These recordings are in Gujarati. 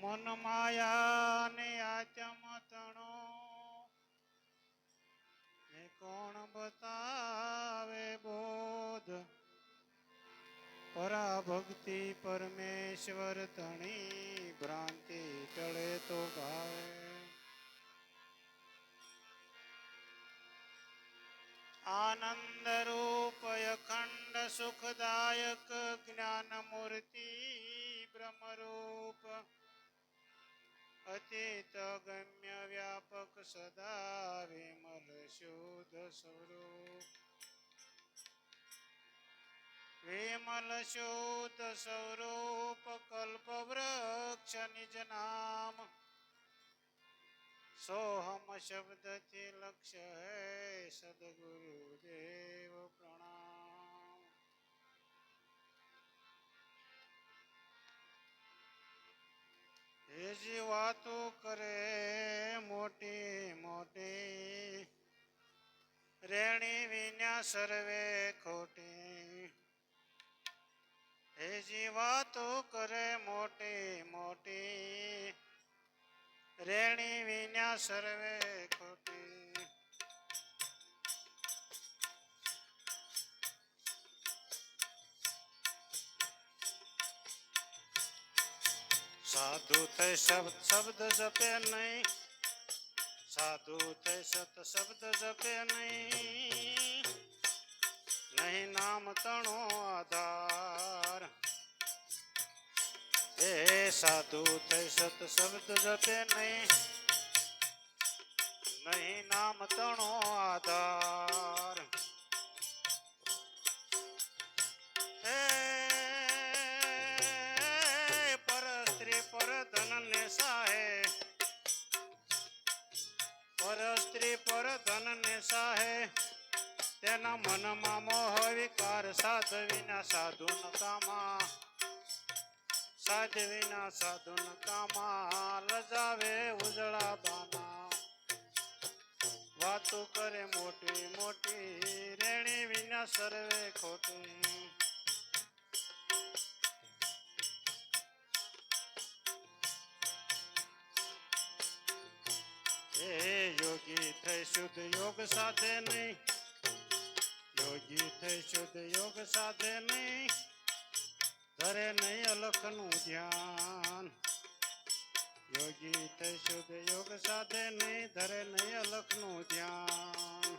મન માયા ને આચમતણો. એ કોણ બતાવે બોધ? પરા ભક્તિ પરમેશ્વર તણી ભ્રાંતિ ટળે તો ભાવે આનંદ રૂપ અખંડ સુખદાયક જ્ઞાન મૂર્તિ બ્રહ્મરૂપ. રૂપ અતીત ગમ્ય વ્યાપક સદા વિમલ શુદ્ધ સ્વરૂપ. વિમલ શુદ્ધ સ્વરૂપ કલ્પ વૃક્ષ નિજ નામ. સોહમ શબ્દથી લક્ષ્ય હૈ સદગુરુ દેવ પ્રણામ. એ જે વાતો કરે મોટી મોટી, રેણી વિના સર્વે ખોટી. એ જે વાતો કરે મોટી મોટી, રેણી વિના સર્વે ખોટી. સાધુ થઈ શબ્દ શબ્દ જપે નહીં. સાધુ થઈ સત, શબ્દ જપે નહીં. નહીં નામ તણો આધાર. એ સાધુ થઈ સત, શબ્દ જપે નહીં. નહીં નામ તણો આધાર. સ્ત્રી પર ધન ને સાહે. તેના મનમાં મોહ વિકાર સાધ વિના સાધુ ન કામા સાધ વિના સાધુ ન કામા લજાવે ઉજળા બાના વાતો કરે મોટી મોટી, રેણી વિના સર્વે ખોટી. થઈ શુદ્ધ યોગ સાથે નહીં યોગી થઈ શુદ્ધ યોગ સાથે નહીં ધરે નહીં અલખનું ધ્યાન. યોગી થઈ શુદ્ધ યોગ સાથે નહીં ધરે નહીં અલખનું ધ્યાન.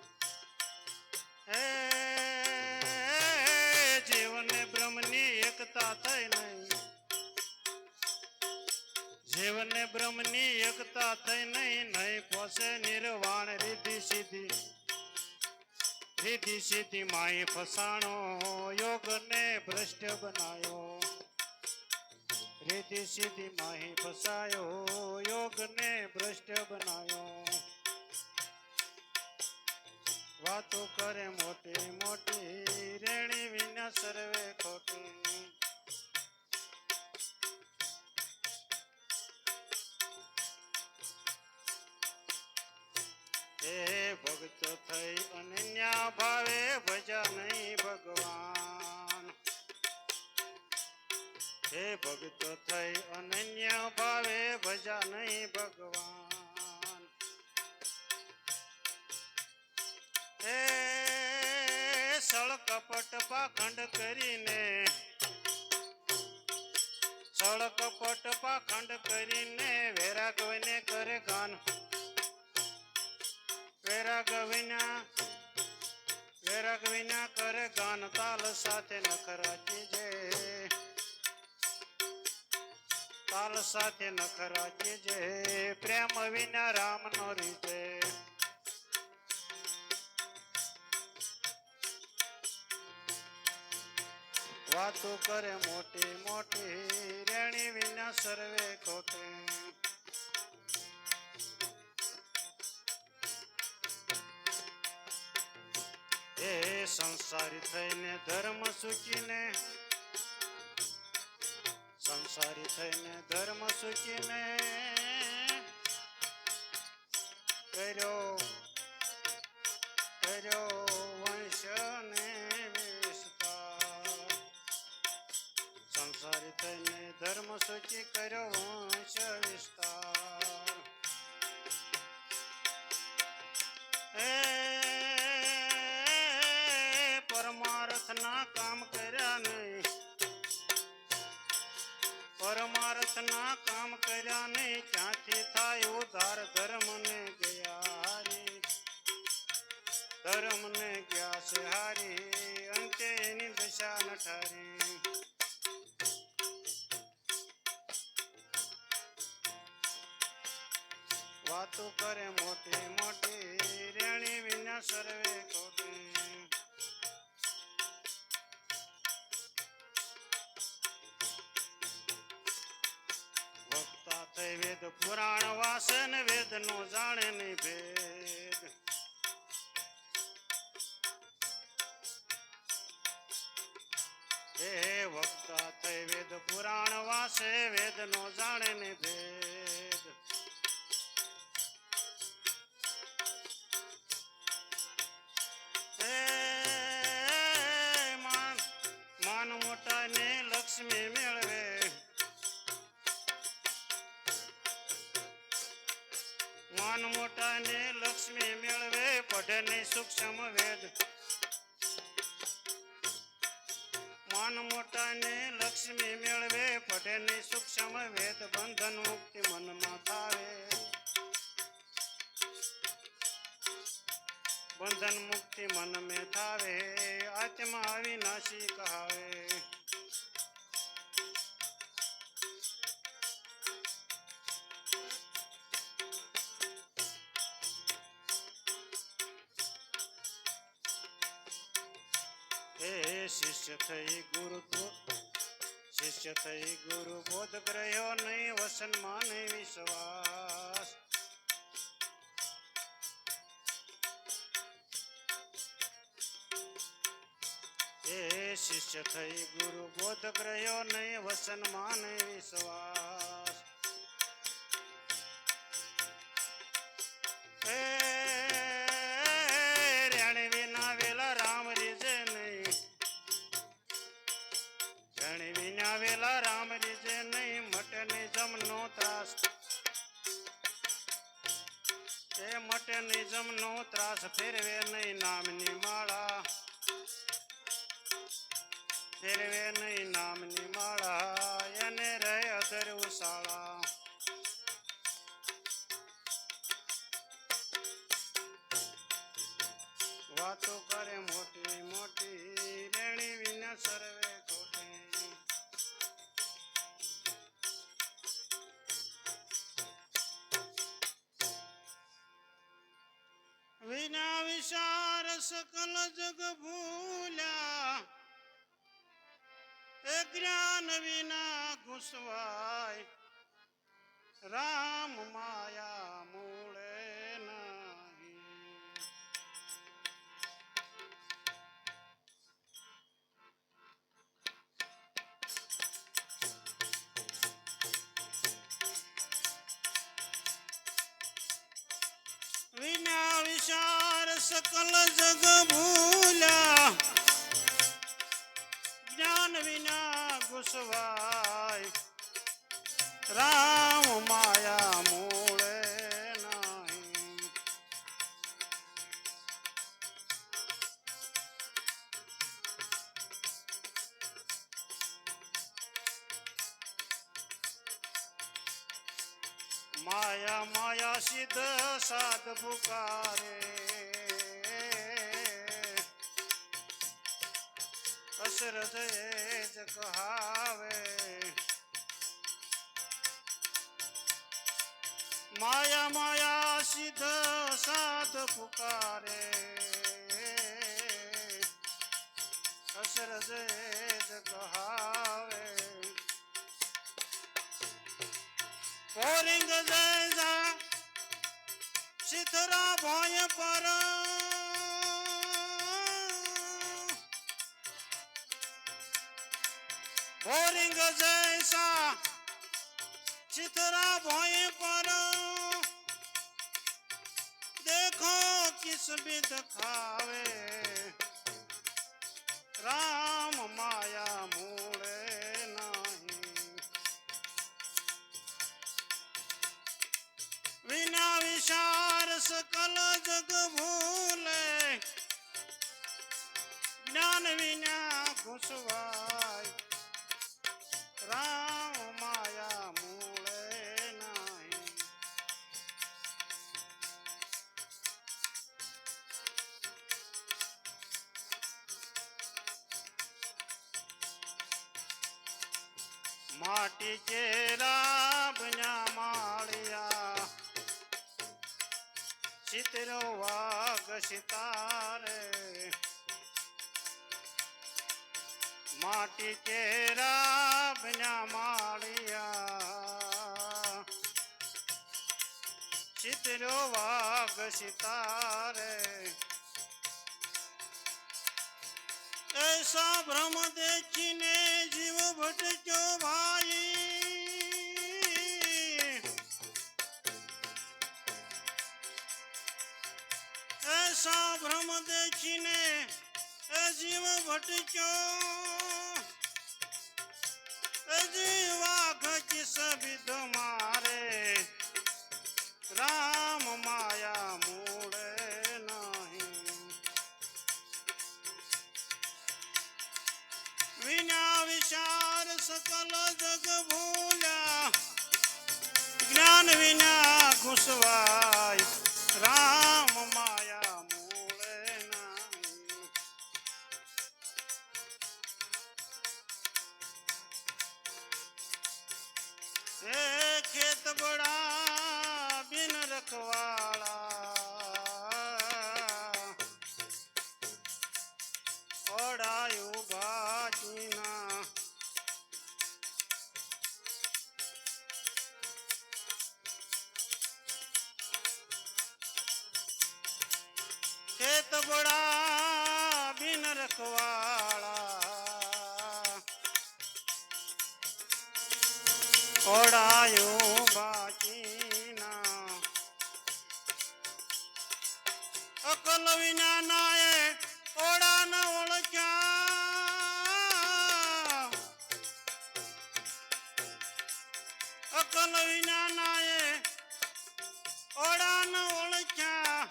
હે, જીવને બ્રહ્મની એકતા થઈ નહીં. જીવને બ્રહ્મની એકતા થઈ નહીં નહીં પોસે નિર્વાણ રીધિ સીધી રીધિ સીધી માય ફસાણો, યોગને ભ્રષ્ટ બનાયો. રીધિ સીધી માહી ફસાયો, યોગને ભ્રષ્ટ બનાયો. વાતો કરે મોટી મોટી, રેણી વિના સર્વે ખોટી. થઈ અનન્યા ભાવે ભજા નહીં ભગવાન. હે ભક્ત થઈ અનન્ય ભાવે ભજા નહીં ભગવાન. હે સળ કપટ પાખંડ કરીને, સળ કપટ પાખંડ કરીને વેરાગવને કરે ગાન વેરાગ વિના વેરાગ વિના કરે ગાન તાલ સાથે નખરાચી જે તાલ સાથે નખરાચી જે પ્રેમ વિના રામ નો રીજે. વાતો કરે મોટી મોટી, રેણી વિના સર્વે ખોટી. સંસારી થઈને ધર્મ સુખીને સંસારી થઈને ધર્મ સુખીને કર્યો કર્યો વંશને વિસ્તાર. સંસારી થઈને ધર્મ સૂચિ કર્યો વંશ વિસ્તાર. પરમાર્થના કામ કર્યા નહીં ક્યાંથી થાય ઉધાર થઈ વેદ પુરાણ વાસે ને વેદ નો જાણે નહીં ભેદ હે વક્તા થઈ વેદ પુરાણ વાસે વેદ નો જાણે નહીં ભેદ. ને સૂક્ષ્મ વેદ. માન મોટા લક્ષ્મી મેળવે પઢે ને સૂક્ષ્મ વેદ બંધન મુક્તિ મનમાં થાવે બંધન મુક્તિ મન में થાવે. આત્મા અવિનાશી કહાવે. થઈ ગુરુ તો- શિષ્ય થઈ ગુરુ બોધ ગ્રહ્યો નહીં વસનમાં નહીં વિશ્વાસ. એ શિષ્ય થઈ ગુરુ બોધ ગ્રહ્યો નહીં વસનમાં નહીં વિશ્વાસ. હે મટે નહીં જમનો ત્રાસ ફેરવે નહીં નામની માળા. ફેરવે નહીં નામની માળા. એને રહે અધર ઉશાળા. વાતો કરે મોટી મોટી, રેણી વિના સર્વે ખોટી. સકલ જગ ભૂલ્યા એ જ્ઞાન વિના ઘુસવાય રામ માયા વિચાર સકલ જગ ભૂલ્યા જ્ઞાન વિના ઘુસવાય. રામ માયા મૂળે નહીં. માયા માયા સિદ્ધ સાધ પુકારે હૃદય જ કહાવે માયા માયા સિદ્ધ સાધ પુકારે અસરદ એ જ કહાવે પોરિંગ જયજા સિદ્ધરા ભોય પર ઓરિંગ જૈસા, ચિતરા ભોય પર. દેખો કિસ વિધ ખાવે. રામ માયા મૂળે નહીં. વિના વિચાર સકલ જગ ભૂલે. જ્ઞાન વિના ઘુસવાય. રામ માયા મૂળે નહીં માટી ચેરા બન્યા માળિયા ચિત્રો વાઘ સિતારે માટી ચેરા ભ્યા માળિયા. ચિતરો વાઘ સિતારે. એસા ભ્રમ દેખીને જીવ ભટક્યો ભાઈ. એસા ભ્રમ દેખીને જીવ ભટક્યો એ જીવા એ ખેત બડા બિન રખવાળા. ઓડાયું બાચીના ખેત બડા બિન રખવાળા ઓડાયું બાચીના અકલ વિના નાએ ઓડા ન ઓળખ્યા. અકલ વિના નાએ ઓડા ન ઓળખ્યા.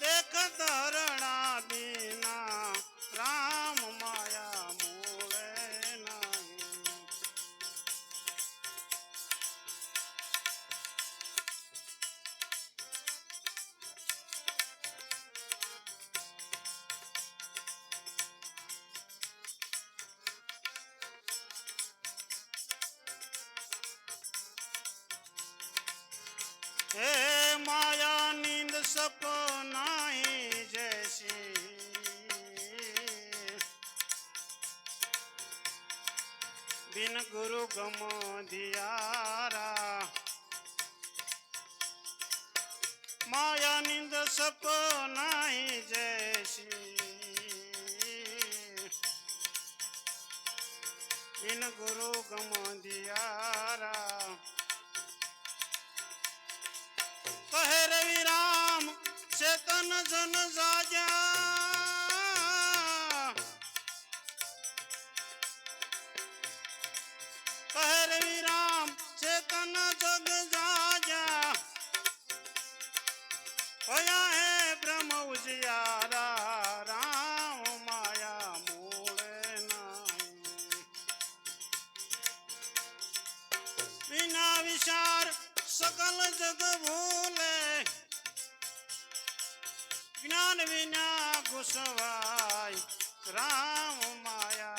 દેખત હરણા બીના નીંદ સપનાઈ જૈસી બિન ગુરુ ગમ દિયારા. માયા નીંદ સપનાઈ જૈસી બિન ગુરુ ગમ દિયારા. જન જાજા. પહેરવી રવિ રામ ચેતન જગ જાજા. ભયા હે બ્રહ્મ ઉજિયારા, રામ માયા મૂળે વિના વિચાર સકલ જગ ભૂલે જ્ઞાન વિના ઘુસવાય. રામ માયા